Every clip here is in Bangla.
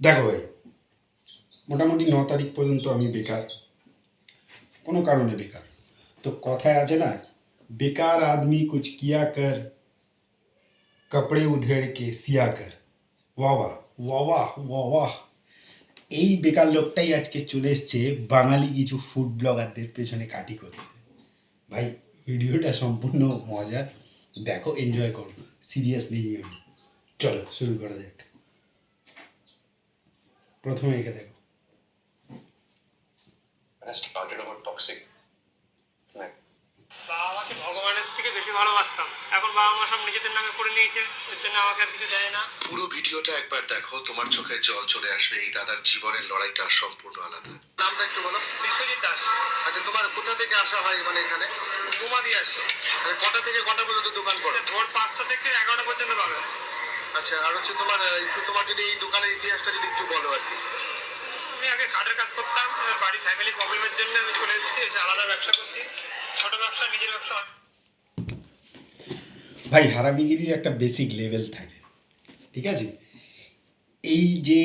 দেখো ভাই, মোটামুটি ন তারিখ পর্যন্ত আমি বেকার। কোনো কারণে বেকার। তো কথায় আছে না, বেকার আদমি কুছ কিয়া কর, কপড়ে উধেড় কে সিয়া কর। ওয়াওয়া ওয়াওয়া ওয়াওয়া এই বেকার লোকটাই আজকে চলে এসছে বাঙালি কিছু ফুড ব্লগারদের পেছনে কাটি করতে। ভাই, ভিডিওটা সম্পূর্ণ মজা দেখো এনজয় করো। সিরিয়াসলি চলো, শুরু করা যাক। প্রথমে একে দেখো। When started about toxic. বাবা মাকে ভগবানের থেকে বেশি ভালোবাসতাম। এখন বাবা মা সব নিজেদের নামে করে নিয়েছে। এর জন্য আমাকে আর কিছু দেয় না। পুরো ভিডিওটা একবার দেখো তোমার চোখে জল চলে আসবে। এই দাদার জীবনের লড়াইটা সম্পূর্ণ আলাদা। নামটা একটু বলো। বিশ্বজিৎ দাস। আচ্ছা তোমার কোথা থেকে আসা হয় মানে এখানে? দিয়ে আসে। আচ্ছা, কটা থেকে কটা পর্যন্ত দোকান করো? ভোর পাঁচটা থেকে এগারোটা পর্যন্ত পাবে। আচ্ছা আর হচ্ছে তোমার একটু তোমার যদি এই দোকানের ইতিহাসটা যদি একটু বলো আর কি। আমি আগে কাঠের কাজ করতাম এবার বাড়ি ফ্যামিলি প্রবলেমের জন্য আমি চলে এসেছি এসে আলাদা ব্যবসা করছি। ছোট ব্যবসা নিজের ব্যবসা ভাই হারামিগিরির একটা বেসিক লেভেল থাকে ঠিক আছে? এই যে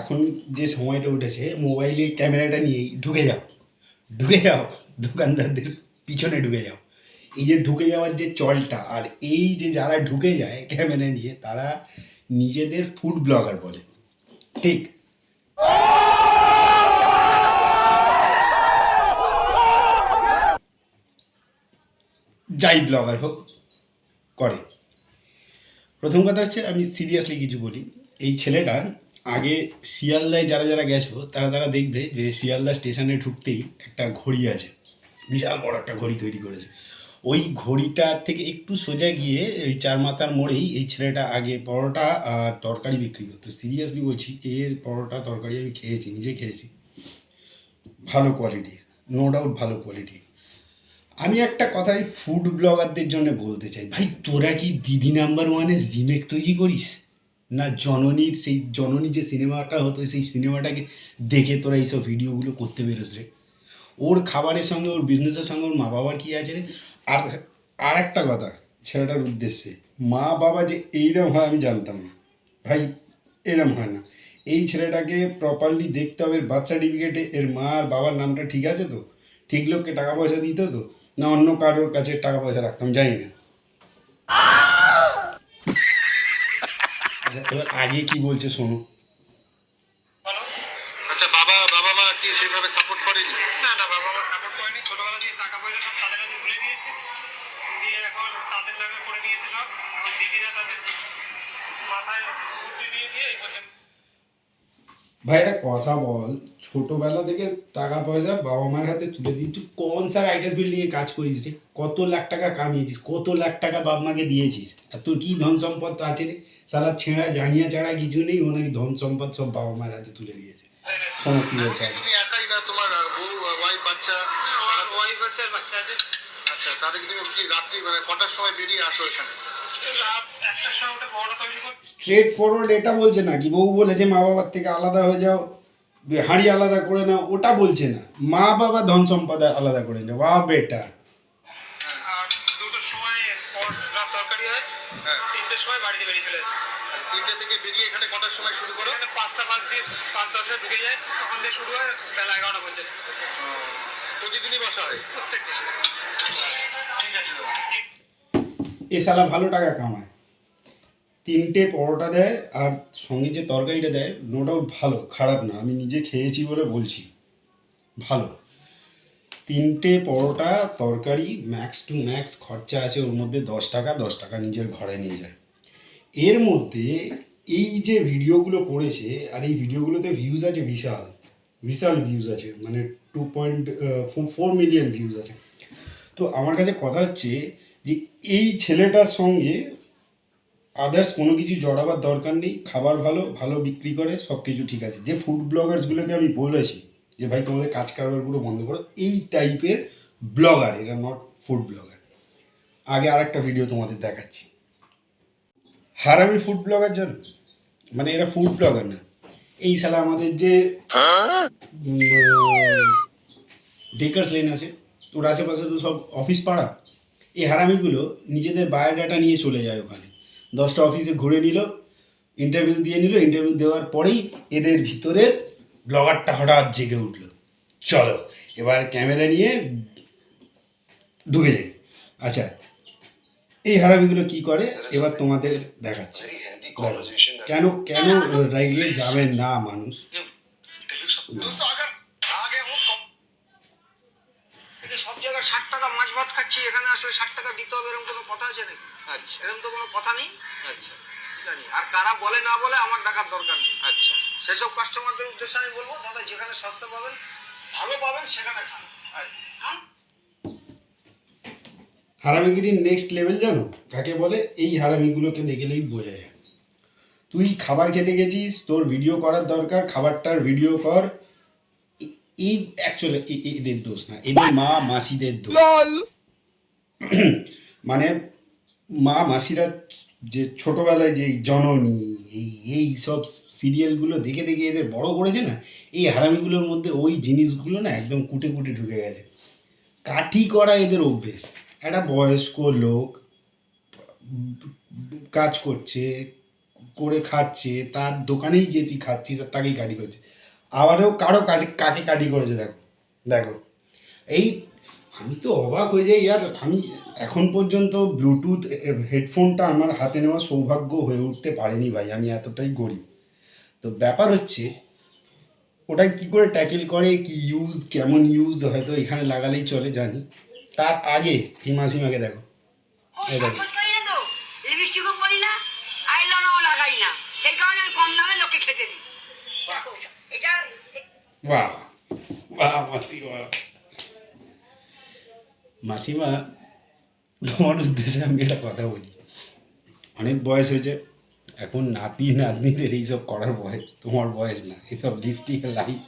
এখন যে সময়টা উঠেছে মোবাইলের ক্যামেরাটা নিয়েই ঢুকে যাও ঢুকে যাও দোকানদারদের পিছনে ঢুকে যাও। এই যে ঢুকে যাওয়ার যে চলটা আর এই যে যারা ঢুকে যায় ক্যামেরা নিয়ে, তারা নিজেদের ফুড ব্লগার বলে। ঠিক? যাই ব্লগার হোক, করে। প্রথম কথা হচ্ছে, আমি সিরিয়াসলি কিছু বলি। এই ছেলেটা আগে শিয়ালদায় যারা যারা গেছো, তারা তারা দেখবে যে শিয়ালদা স্টেশনে ঢুকতেই একটা ঘড়ি আছে। বিশাল বড় একটা ঘড়ি তৈরি করেছে। ওই ঘড়িটা থেকে একটু সোজা গিয়ে ওই চার মাথার মোড়েই এই ছেলেটা আগে পরোটা আর তরকারি বিক্রি করতো। সিরিয়াসলি বলছি, এর পরোটা, তরকারি আমি খেয়েছি, নিজে খেয়েছি। ভালো কোয়ালিটি নো ডাউট ভালো কোয়ালিটি আমি একটা কথাই ফুড ব্লগারদের জন্য বলতে চাই, ভাই তোরা কি দিদি নাম্বার ওয়ানের রিমেক তৈরি করিস? না জননীর সেই জননী যে সিনেমাটা হতো, সেই সিনেমাটাকে দেখে তোরা এইসব ভিডিওগুলো করতে বেরোস রে? ওর খাবারের সঙ্গে ওর বিজনেসের সঙ্গে ওর মা বাবার কী আছে আর আর একটা কথা ছেলেটার উদ্দেশ্যে মা বাবা যে এইরকম হয় আমি জানতাম না। ভাই এরম হয় না। এই ছেলেটাকে প্রপারলি দেখতে হবে বার্থ সার্টিফিকেটে এর মা আর বাবার নামটা ঠিক আছে তো? ঠিক লোককে টাকা পয়সা দিত তো? না অন্য কারোর কাছে টাকা পয়সা রাখতাম? জানি না। আচ্ছা, এবার আগে কি বলছে শোনো। ভাই একটা কথা বল। ছোটবেলা থেকে টাকা পয়সা বাবা মার হাতে তুলে দিই তুই কোন স্যার আইটাস বিল্ডিং এ কাজ করিস রে? কত লাখ টাকা কামিয়েছিস? কত লাখ টাকা বাপ মাকে দিয়েছিস? আর তোর কি ধন সম্পদ আছে রে? সালা ছেঁড়া জানিয়া ছাড়া কিছু নেই ও নাকি ধন সম্পদ সব বাবা মার হাতে তুলে দিয়েছে। শোনো কি বলছে তুমি একাই না তোমার বউ ওয়াইফ বাচ্চা? ওয়াইফ আছে আর বাচ্চা আছে। আচ্ছা তাদেরকে তুমি কি রাত্রি মানে কটার সময় বেরিয়ে আসো এখানে? স্ট্রেট ফরওয়ার্ড এটা বলছে না কি বউ বলেছে মা বাবার থেকে আলাদা হয়ে যাও হাঁড়ি আলাদা করে নাও ওটা বলছে না। মা বাবা ধন সম্পদ আলাদা করে নাও বা বেটা। প্রতিদিনই বসা হয়? প্রত্যেক ঠিক আছে। এ শালা ভালো টাকা কামায়। তিনটে পরোটা দেয় আর সঙ্গে যে তরকারিটা দেয় নো ডাউট ভালো, খারাপ না, আমি নিজে খেয়েছি বলে বলছি, ভালো। তিনটে পরোটা, তরকারি ম্যাক্স টু ম্যাক্স খরচা আছে ওর মধ্যে দশ টাকা দশ টাকা নিজের ঘরে নিয়ে যায়। এর মধ্যে এই যে ভিডিওগুলো করেছে, আর এই ভিডিওগুলোতে ভিউজ আছে বিশাল বিশাল ভিউজ আছে মানে two point four million views আছে। তো আমার কাছে কথা হচ্ছে যে এই ছেলেটার সঙ্গে আদার্স কোনো কিছু জড়াবার দরকার নেই, খাবার ভালো ভালো বিক্রি করে সব কিছু ঠিক আছে। যে ফুড ব্লগার্সগুলোকে আমি বলেছি যে, ভাই, তোমাদের কাজ কারবারগুলো বন্ধ করো। এই টাইপের ব্লগার এরা নট ফুড ব্লগার আগে আর একটা ভিডিও তোমাদের দেখাচ্ছি। হারামি ফুড ব্লগার জানো? মানে এরা ফুড ব্লগার না। এই সালা আমাদের যে ডেকার্স লেন আছে, ওর আশেপাশে তো সব অফিস পাড়া। এই হারামিগুলো নিজেদের বায়োডাটা নিয়ে চলে যায় ওখানে। দশটা অফিসে ঘুরে নিল ইন্টারভিউ দিয়ে নিল ইন্টারভিউ দেওয়ার পরেই এদের ভিতরের ব্লগারটা হঠাৎ জেগে উঠল। চলো, এবার ক্যামেরা নিয়ে ঢুকে যাই। আচ্ছা এই হারামিগুলো কি করে? এবার তোমাদের দেখাচ্ছে। কেন কেন রাইগে যাবেন না মানুষ? ষাট টাকা মাছ ভাত খাচ্ছি এখানে আসলে ষাট টাকা দিতে হবে এরকম কোনো কথা আছে নাকি? আচ্ছা। এরকম তো কোনো কথা নেই। আচ্ছা। জানি। আর কারা বলে না বলে আমার দেখার দরকার নেই। আচ্ছা। সেসব কাস্টমারদের উদ্দেশ্যে আমি বলব দাদা যেখানে সস্তা পাবেন ভালো পাবেন সেখানে খান। আর হারামিগিরির নেক্সট লেভেল জানো? কাকে বলে? এই হারামিগুলোকে দেখলেই বোঝা যায়। তুই খাবার খেতে গেছিস তোর ভিডিও করার দরকার খাবারটার ভিডিও কর এই অ্যাকচুয়ালি এদের দোষ না। এদের মা মাসিদের দোষ। মানে মা মাসিরা যে ছোটবেলায় যে জননী এই এই সব সিরিয়ালগুলো দেখে দেখে এদের বড় করেছে না এই হারামিগুলোর মধ্যে ওই জিনিসগুলো না একদম কুটে কুটে ঢুকে গেছে। কাঠি করা এদের অভ্যেস। একটা বয়স্ক লোক কাজ করছে করে খাচ্ছে তার দোকানেই গিয়ে তুই খাচ্ছিস আর তাকেই কাটি করছে। আবারও কারও কাটি, কাকে কাটি করেছে দেখো দেখো। এই, আমি তো অবাক হয়ে যাই আর আমি এখন পর্যন্ত ব্লুটুথ হেডফোনটা আমার হাতে নেওয়া সৌভাগ্য হয়ে উঠতে পারেনি ভাই, আমি এতটাই গরিব। তো ব্যাপার হচ্ছে, ওটা কি করে ট্যাকেল করে, কি ইউজ কেমন ইউজ হয়তো এখানে লাগালেই চলে, জানি। তার আগে, এই মাসিমাকে দেখো। এই দেখো সাপোর্ট করি না তো লিপস্টিকও পরি না আইলাইনারও লাগাই না সেই কারণে আমি কম দামে লোককে খেতে দিই দেখো, এটা বাহ বাহ মাসিমা মাসিমা তোমার উদ্দেশ্যে আমি একটা কথা বলি। অনেক বয়স হয়েছে এখন নাতি নাতনিদের এইসব করার বয়স তোমার বয়স না। এইসব লিপস্টিক লাইট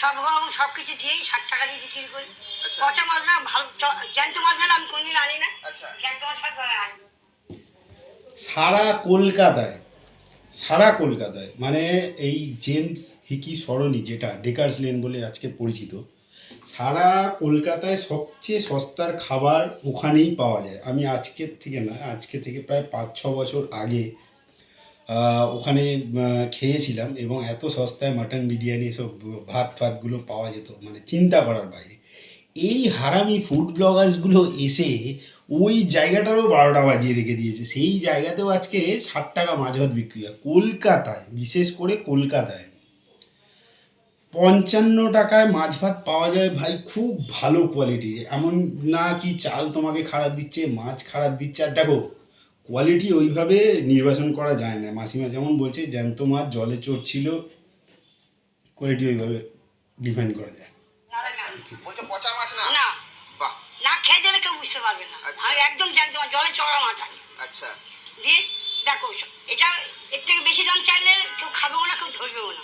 সব সব কিছু দিয়েই ষাট টাকা দিয়ে বিক্রি করি। পচা মাছ না ভালো জ্যান্ত মাছ না আমি কোনদিন আনি না। আচ্ছা। জ্যান্ত মাছ আনি। সারা কলকাতায় সারা কলকাতায় মানে এই জেমস হিকি সরণি যেটা ডেকার্স লেন বলে আজকে পরিচিত সারা কলকাতায় সবচেয়ে সস্তার খাবার ওখানেই পাওয়া যায়। আমি আজকের থেকে না আজকে থেকে প্রায় পাঁচ ছ বছর আগে ওখানে খেয়েছিলাম এবং এত সস্তায় মাটন বিরিয়ানি সব ভাত ফাতগুলো পাওয়া যেত মানে চিন্তা করার বাইরে। এই হারামি ফুড ব্লগার্সগুলো এসে ওই জায়গাটারও বারোটা বাজিয়ে রেখে দিয়েছে। সেই জায়গাতেও আজকে ষাট টাকা মাছ ভাত বিক্রি হয়। কলকাতায়, বিশেষ করে কলকাতায়। পঞ্চান্ন টাকায় মাছ ভাত পাওয়া যায় ভাই খুব ভালো কোয়ালিটির এমন না কি চাল তোমাকে খারাপ দিচ্ছে, মাছ খারাপ দিচ্ছে। আর দেখো কোয়ালিটি ওইভাবে নির্বাচন করা যায় না। মাসিমা যেমন বলছে, জ্যান্ত মাছ জলে চড়ছিল কোয়ালিটি ওইভাবে ডিফাইন করা যায় না না, না বলছো পচা মাছ না না বাহ না খেয়ে দিলে কেউ বুঝতে পারবে না আচ্ছা। আমি একদম জ্যান্ত মাছ জলে চড়া মাছ আনি। আচ্ছা। দিয়ে দেখো এটা এর থেকে বেশি দাম চাইলে কেউ খাবেও না কেউ ধরবেও না।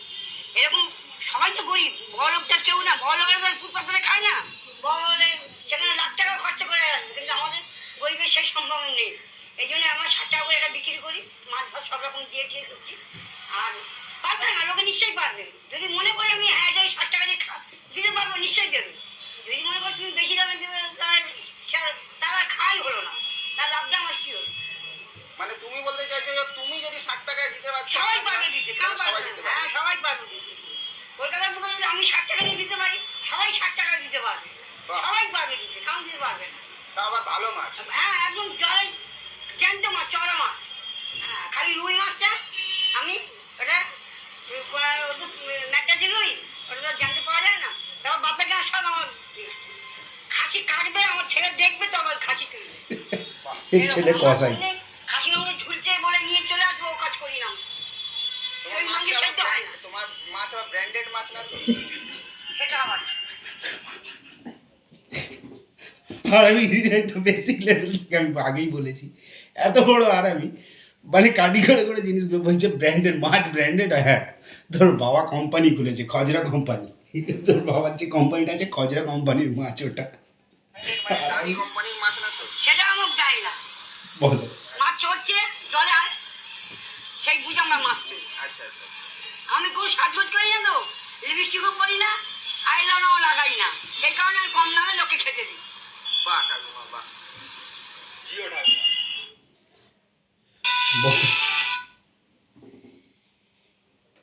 এরকম সবাই তো গরিব বড় লোকটা কেউ না বড় লোকেরা ফুটপাত করে খায় না। বড় হলে সেখানে লাখ টাকা খরচা করে আসবে কিন্তু আমাদের গরিবের সেই সম্ভব নেই। এই জন্য আমরা ষাট টাকা করে এটা বিক্রি করি মাছ ভাত সব রকম দিয়ে দিয়ে করছি আর পারবে না লোকে নিশ্চয়ই পারবে। যদি মনে করে আমি হ্যাঁ যাই ষাট টাকা দিয়ে খা দিতে পারব নিশ্চয়ই দেবে। যদি মনে করো তুমি বেশি দামে দেবে তাহলে সবাই হ্যাঁ সবাই পারবে দিতে কলকাতার দোকানে আমি ষাট টাকা দিয়ে দিতে পারি সবাই ষাট টাকা দিতে পারবে। সবাই পারবে দিতে কারণ দিতে পারবে না। তা আবার ভালো মাছ। হ্যাঁ একদম জলে জ্যান্ত মাছ চড়া মাছ। হ্যাঁ খালি রুই মাছটা আমি ওটা ম্যাটটা যে রুই ওটা তো জ্যান্ত পাওয়া যায় না। তারপর সব আমার খাসি কাটবে আমার ছেলে দেখবে তো আবার খাসি তুলবে ছেলে কষাই খাসি মাংস ঝুলছে বলে নিয়ে চলে আসব ও কাজ করি না আমি। তোমার ওই মাছ মাংস আবার সেদ্ধ হয় না। brand- তোমার মাছ আবার ব্র্যান্ডেড মাছ না তো সেটা আমার আর আমি একটু বেসিক লেভেল থেকে আমি আগেই বলেছি। এত বড় আর আমি মানে কাটি করে করে জিনিসগুলো বলছে ব্র্যান্ডেড মাছ ব্র্যান্ডেড হ্যাঁ তোর বাবা কোম্পানি খুলেছে খজরা কোম্পানি তোর বাবার যে কোম্পানিটা আছে খজরা কোম্পানির মাছ ওটা। মানে দামি কোম্পানির মাছ না তো? সেটা আমার যায় না। বলো। মাছ চড়ছে জলে সেই বুঝে আমরা মাছ আচ্ছা আচ্ছা আমি কোনো সাজগোজ করি না তো লিপস্টিকও করি না আইলাইনারও লাগাই না। কারণে আমি কম দামে লোককে খেতে দিই। বাহ ঠাকুমা বাহ। জিও ঠাকুমা।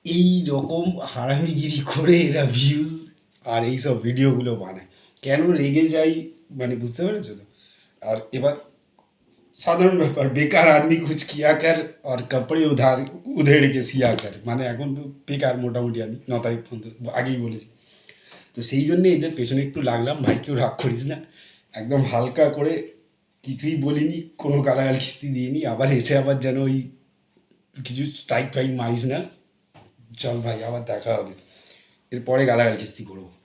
এই রকম হারামিগিরি করে এরা ভিউজ আর এই সব ভিডিওগুলো বানায়। কেন রেগে যাই মানে বুঝতে পেরেছ তো? আর এবার সাধারণ ব্যাপার বেকার আদমি কুছ কিয়া কর আর কাপড়ে উধার উধেড় কে সিয়া কর মানে এখন তো বেকার মোটামুটি আমি ন তারিখ পর্যন্ত আগেই বলেছি। তো সেই জন্যে এদের পেছনে একটু লাগলাম, ভাই কেউ রাগ করিস না। একদম হালকা করে কিছুই বলিনি, কোনো গালাগাল কিস্তি দিইনি, আবার এসে আবার যেন ওই কিছু স্ট্রাইক ফ্রাইক মারিস না। চল ভাই, আবার দেখা হবে। এরপরে গালাগাল কিস্তি করব।